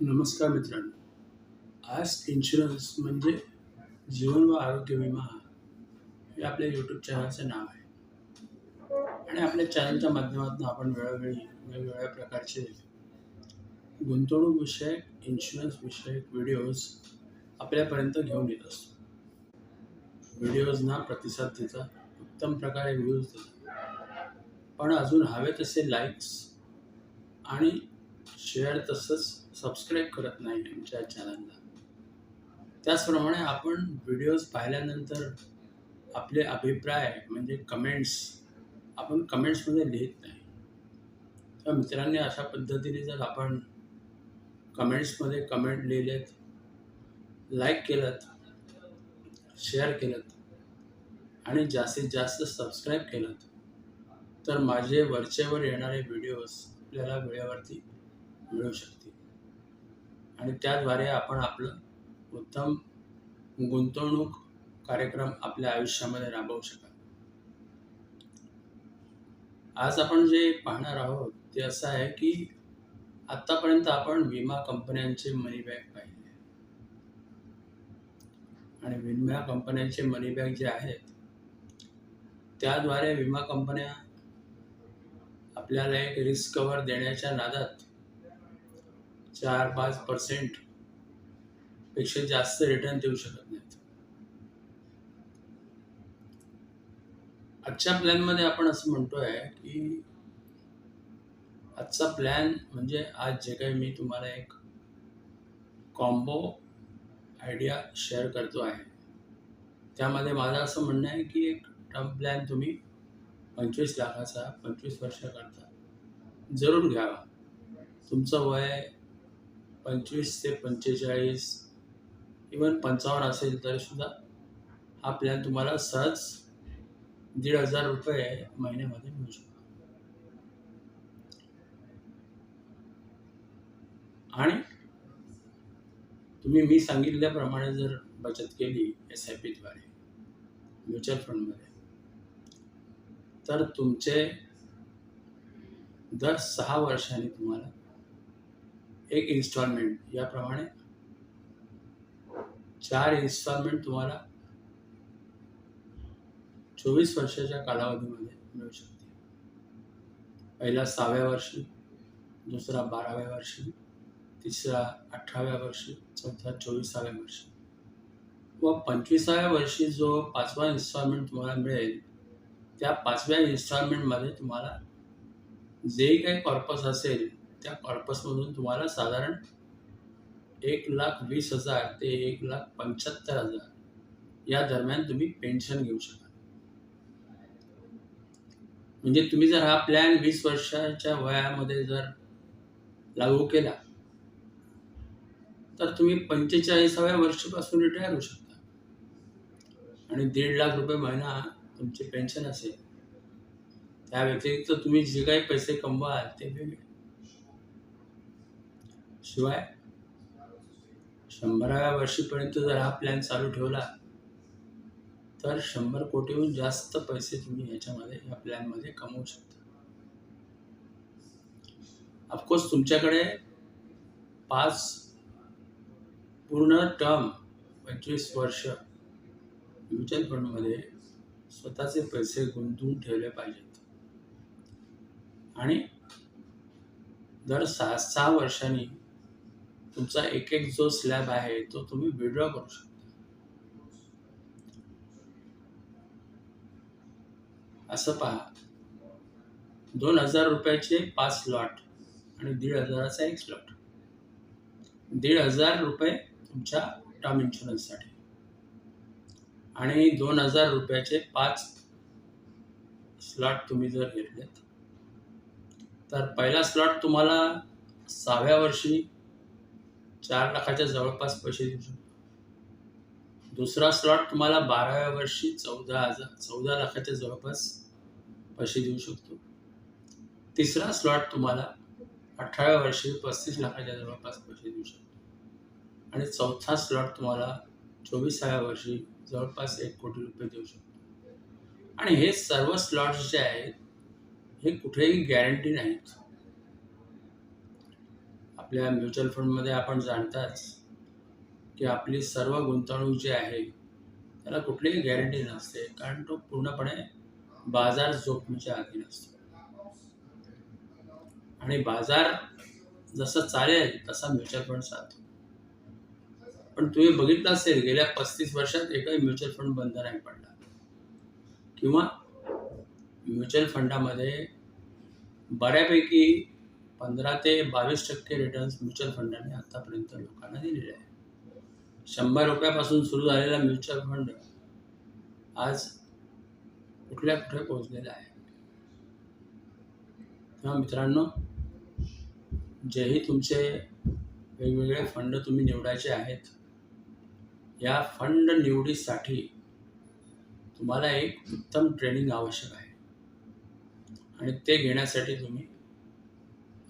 नमस्कार मित्रांनो. आज इन्शुरन्स म्हणजे जीवन व आरोग्य विमा हे आपल्या यूट्यूब चॅनलचं नाव आहे. आणि आपल्या चॅनलच्या माध्यमातून आपण वेळोवेळी वेगवेगळ्या प्रकारचे गुंतवणूक विषयक इन्शुरन्स विषयक व्हिडिओज आपल्यापर्यंत घेऊन येत असतो. व्हिडिओजना प्रतिसाद देता उत्तम प्रकारे व्ह्यूज देतात. पण अजून हवे तसे लाईक्स आणि शेअर तसंच सबस्क्राईब करत नाही आमच्या चॅनलला त्याचप्रमाणे आपण व्हिडिओज पाहिल्यानंतर आपले अभिप्राय म्हणजे कमेंट्स आपण कमेंट्समध्ये लिहित नाही. तर मित्रांनी अशा पद्धतीने जर आपण कमेंट्समध्ये कमेंट लिहिलेत लाईक केलं शेअर केलं आणि जास्तीत जास्त सबस्क्राईब केलं तर माझे वरचेवर येणारे व्हिडिओज आपल्याला वेळेवरती मिळू शकतील. आणि त्याद्वारे आपण आपलं उत्तम गुंतवणूक कार्यक्रम आपल्या आयुष्यामध्ये राबवू शकाल आज आपण जे पाहणार आहोत ते असं आहे की आत्तापर्यंत आपण विमा कंपन्यांचे मनी बॅग पाहिले. आणि विमा कंपन्यांचे मनी बॅग जे आहेत त्याद्वारे विमा कंपन्या आपल्याला एक रिस्क कव्हर देण्याच्या नादात चार पाच पर्सेंटपेक्षा जास्त रिटर्न देऊ शकत नाहीत. आजच्या प्लॅनमध्ये आपण असं म्हणतोय की आजचा प्लॅन म्हणजे आज जे काही मी तुम्हाला एक कॉम्बो आयडिया शेअर करतो आहे. त्यामध्ये माझं असं म्हणणं आहे की एक टर्म प्लॅन तुम्ही पंचवीस लाखाचा पंचवीस वर्षाकरता जरूर घ्यावा. तुमचं वय पंचवीस ते पंचेचाळीस इवन पंचावन्न असेल तरीसुद्धा हा प्लॅन तुम्हाला सहज दीड हजार रुपये महिन्यामध्ये मिळू शकतो. आणि तुम्ही मी सांगितल्याप्रमाणे जर बचत केली एस आय पीद्वारे म्युच्युअल फंडमध्ये तर तुमचे दर सहा वर्षांनी तुम्हाला एक इन्स्टॉलमेंट याप्रमाणे चार इन्स्टॉलमेंट तुम्हाला चोवीस वर्षाच्या कालावधीमध्ये मिळू शकते पहिला सहाव्या वर्षी दुसरा बाराव्या वर्षी तिसरा अठराव्या वर्षी चौथा चोवीसाव्या वर्षी. व पंचवीसाव्या वर्षी जो पाचवा इन्स्टॉलमेंट तुम्हाला मिळेल त्या पाचव्या इन्स्टॉलमेंटमध्ये तुम्हाला जे काही पर्पज असेल त्या कॉर्पसमधून तुम्हाला साधारण एक लाख वीस हजार ते एक लाख पंच्याहत्तर हजार या दरम्यान तुम्ही पेन्शन घेऊ शकाल. म्हणजे तुम्ही जर हा प्लॅन वीस वर्षाच्या वयामध्ये जर लागू केला तर तुम्ही पंचेचाळीसाव्या वर्षापासून रिटायर होऊ शकता. आणि दीड लाख रुपये महिना तुमचे पेन्शन असेल त्या व्यतिरिक्त तुम्ही जे काही पैसे कमवाल ते वेगळे. शिवाय शंभराव्या वर्षीपर्यंत जर हा प्लॅन चालू ठेवला तर शंभर कोटीहून जास्त पैसे तुम्ही ह्याच्यामध्ये या प्लॅनमध्ये कमवू शकता. ऑफकोर्स तुमच्याकडे पाच पूर्ण टर्म पंचवीस वर्ष म्युच्युअल फंडमध्ये स्वतःचे पैसे गुंतवून ठेवले पाहिजेत. आणि दर सहा सहा वर्षांनी तुमचा एक एक जो स्लॅब आहे तो तुम्ही विड्रॉ करू शकता. असं पहा. दोन हजार रुपयाचे पाच स्लॉट आणि दीड हजाराचा एक स्लॉट दीड हजार रुपये तुमच्या टर्म इन्शुरन्ससाठी आणि दोन हजार रुपयाचे पाच स्लॉट तुम्ही जर घेतलेत तर पहिला स्लॉट तुम्हाला सहाव्या वर्षी चार लाखाच्या जवळपास पैसे देऊ शकतो. दुसरा स्लॉट तुम्हाला बाराव्या वर्षी चौदा हजार चौदा लाखाच्या जवळपास पैसे देऊ शकतो. तिसरा स्लॉट तुम्हाला अठराव्या वर्षी पस्तीस लाखाच्या जवळपास पैसे देऊ शकतो. आणि चौथा स्लॉट तुम्हाला चोवीसाव्या वर्षी जवळपास एक कोटी रुपये देऊ शकतो. आणि हे सर्व स्लॉट्स जे आहेत हे कुठेही गॅरंटी नाहीत. आपल्या म्युच्युअल फंडमध्ये आपण जाणताच की आपली सर्व गुंतवणूक जी आहे त्याला कुठलीही गॅरंटी नसते कारण तो पूर्णपणे बाजार जोखमीच्या अधीन असतो. आणि बाजार जसं चालेल तसा म्युच्युअल फंड चालतो पण तुम्ही बघितलं असेल गेल्या पस्तीस वर्षात एकही म्युच्युअल फंड बंद नाही पडला. किंवा म्युच्युअल फंडामध्ये बऱ्यापैकी पंधरा ते बावीस टक्के रिटर्न्स म्युच्युअल फंडाने आतापर्यंत लोकांना दिलेले आहे शंभर रुपयापासून सुरू झालेला म्युच्युअल फंड आज कुठल्या कुठे पोहोचलेला आहे? तेव्हा मित्रांनो जेही तुमचे वेगवेगळे फंड तुम्ही निवडायचे आहेत या फंड निवडीसाठी तुम्हाला एक उत्तम ट्रेनिंग आवश्यक आहे. आणि ते घेण्यासाठी तुम्ही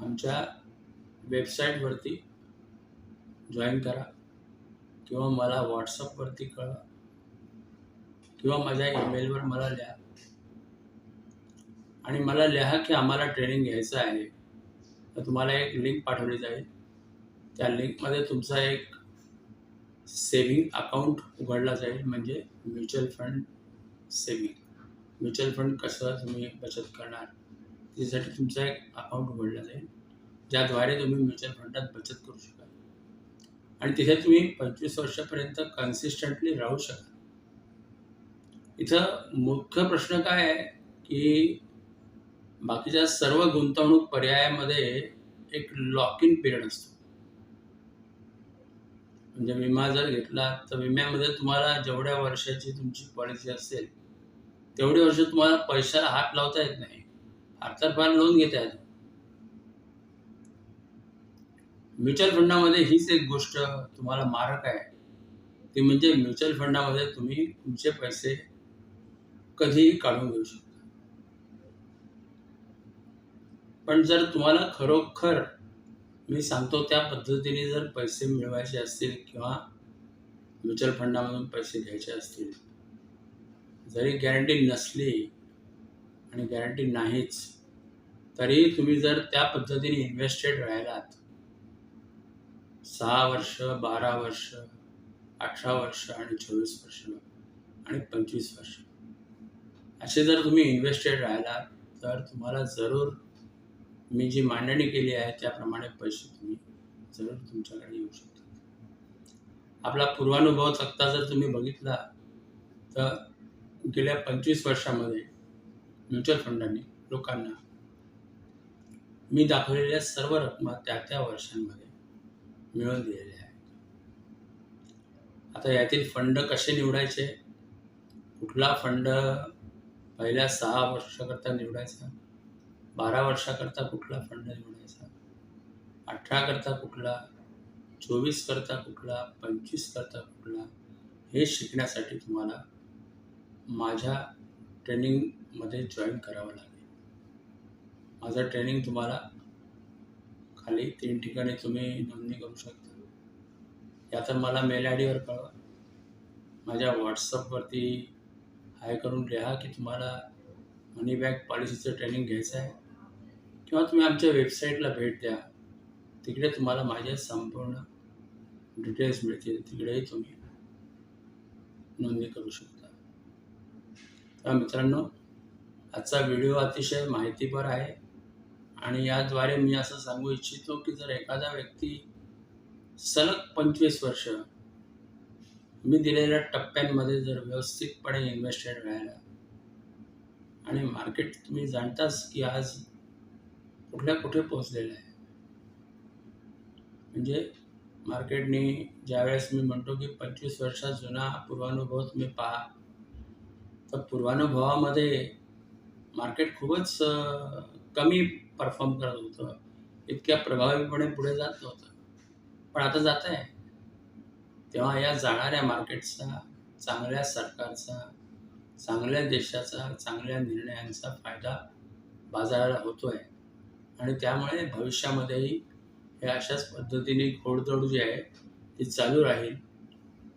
आमच्या वेबसाईटवरती जॉईन करा किंवा मला व्हॉट्सअपवरती कळवा किंवा माझ्या ईमेलवर मला लिहा. आणि मला लिहा की आम्हाला ट्रेनिंग घ्यायचं आहे. तर तुम्हाला एक लिंक पाठवली जाईल. त्या लिंकमध्ये तुमचा एक सेविंग अकाउंट उघडला जाईल म्हणजे mutual fund saving mutual fund कसं तुम्ही बचत करणार? त्यासाठी तुमचा एक अकाउंट उघडला जाईल. ज्याद्वारे तुम्ही म्युच्युअल फंडात बचत करू शकाल. आणि तिथे तुम्ही पंचवीस वर्षापर्यंत कन्सिस्टंटली राहू शकाल. इथं मुख्य प्रश्न काय आहे? की बाकीच्या सर्व गुंतवणूक पर्यायामध्ये एक लॉक इन पिरियड असतो. म्हणजे विमा जर घेतला तर विम्यामध्ये तुम्हाला जेवढ्या वर्षाची तुमची पॉलिसी असेल तेवढे वर्ष तुम्हाला पैशाला हात लावता येत नाही. फार फार लोन घेत येतो म्युच्युअल फंडामध्ये हीच एक गोष्ट तुम्हाला मारक आहे. ती म्हणजे म्युच्युअल फंडामध्ये तुम्ही तुमचे पैसे कधीही काढून घेऊ शकता. पण जर तुम्हाला खरोखर मी सांगतो त्या पद्धतीने जर पैसे मिळवायचे असतील किंवा म्युच्युअल फंडामधून पैसे घ्यायचे असतील जरी गॅरंटी नसली आणि गॅरंटी नाहीच. तरी तुम्ही जर त्या पद्धतीने इन्व्हेस्टेड राहिलात सहा वर्ष बारा वर्ष अठरा वर्ष आणि चोवीस वर्ष आणि पंचवीस वर्ष. असे जर तुम्ही इन्व्हेस्टेड राहिलात तर तुम्हाला जरूर मी जी मांडणी केली आहे त्याप्रमाणे पैसे तुम्ही जरूर तुमच्याकडे येऊ शकतात आपला पूर्वानुभव तक्ता जर तुम्ही बघितला तर गेल्या पंचवीस वर्षामध्ये म्युच्युअल फंडांनी लोकांना मी दाखवलेल्या सर्व रकमा त्या त्या वर्षांमध्ये मिळवून दिलेल्या आहेत. आता यातील फंड कसे निवडायचे? कुठला फंड पहिल्या सहा वर्षाकरता निवडायचा? बारा वर्षाकरता कुठला फंड निवडायचा? अठरा करता कुठला? चोवीस करता कुठला? पंचवीस करता कुठला? हे शिकण्यासाठी तुम्हाला माझ्या ट्रेनिंग मध्ये जॉईन करावं लागेल. माझं ट्रेनिंग तुम्हाला खाली तीन ठिकाणी तुम्ही नोंदणी करू शकता. या तर मला मेल आय डीवर कळवा. माझ्या व्हॉट्सअपवरती हाय करून लिहा की तुम्हाला मनी बॅग पॉलिसीचं ट्रेनिंग घ्यायचं आहे. किंवा तुम्ही आमच्या वेबसाईटला भेट द्या. तिकडे तुम्हाला माझे संपूर्ण डिटेल्स मिळतील. तिकडेही तुम्ही नोंदणी करू शकता. तर मित्रांनो आजचा व्हिडिओ अतिशय माहितीपर आहे. आणि याद्वारे मी असं सांगू इच्छितो की जर एखादा व्यक्ती सलग पंचवीस वर्ष मी दिलेल्या टप्प्यांमध्ये जर व्यवस्थितपणे इन्व्हेस्टेड राहिला आणि मार्केट तुम्ही जाणताच की आज कुठल्या कुठे पोहोचलेलं आहे. म्हणजे मार्केटने ज्यावेळेस मी म्हणतो की पंचवीस वर्षात जुना पूर्वानुभव तुम्ही पहा तर पूर्वानुभवामध्ये मार्केट खूपच कमी परफॉर्म करत होतं. इतक्या प्रभावीपणे पुढे जात नव्हतं. पण आता जात आहे तेव्हा या जाणाऱ्या मार्केटचा चांगल्या सरकारचा चांगल्या देशाचा चांगल्या निर्णयांचा फायदा बाजाराला होतो आहे आणि त्यामुळे भविष्यामध्येही हे अशाच पद्धतीने खोडदोड जी आहे ती चालू राहील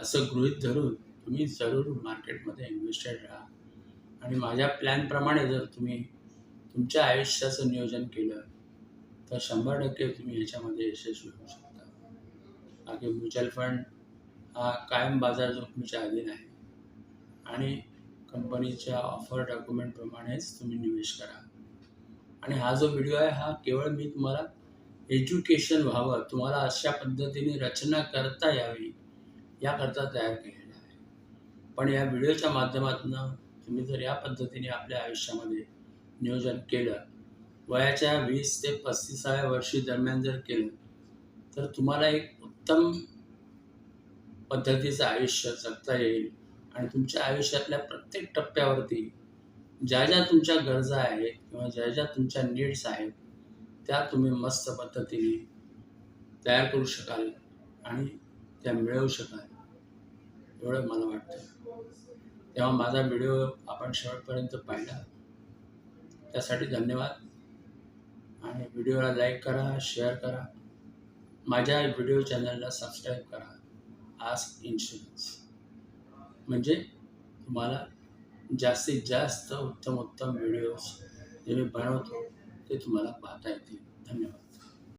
असं गृहीत धरून तुम्ही जरूर मार्केटमध्ये इन्व्हेस्टेड राहा. आणि माझ्या प्लॅनप्रमाणे जर तुम्ही तुमच्या आयुष्याचं नियोजन केलं तर शंभर टक्के तुम्ही ह्याच्यामध्ये यशस्वी होऊ शकता. बाकी म्युच्युअल फंड हा कायम बाजार जोखमीच्या अधीन आहे. आणि कंपनीच्या ऑफर डॉक्युमेंटप्रमाणेच तुम्ही निवेश करा. आणि हा जो व्हिडिओ आहे हा केवळ मी तुम्हाला एज्युकेशन व्हावं तुम्हाला अशा पद्धतीने रचना करता यावी याकरता तयार केलेला आहे. पण या व्हिडिओच्या माध्यमातून तुम्ही जर या पद्धतीने आपल्या आयुष्यामध्ये नियोजन केलं वयाच्या वीस ते पस्तीसाव्या वर्षी दरम्यान जर केलं तर तुम्हाला एक उत्तम पद्धतीचं आयुष्य जगता येईल. आणि तुमच्या आयुष्यातल्या प्रत्येक टप्प्यावरती ज्या ज्या तुमच्या गरजा आहेत किंवा ज्या ज्या तुमच्या नीड्स आहेत त्या तुम्ही मस्त पद्धतीने तयार करू शकाल आणि त्या मिळवू शकाल. एवढं मला वाटतं. तेव्हा माझा व्हिडिओ आपण शेवटपर्यंत पाहिला. त्यासाठी धन्यवाद. आणि व्हिडिओला लाईक करा शेअर करा. माझ्या व्हिडिओ चॅनलला सबस्क्राईब करा. आस्क इन्शुरन्स म्हणजे तुम्हाला जास्तीत जास्त उत्तम उत्तम व्हिडिओज जे मी बनवतो ते तुम्हाला पाहता येतील. धन्यवाद.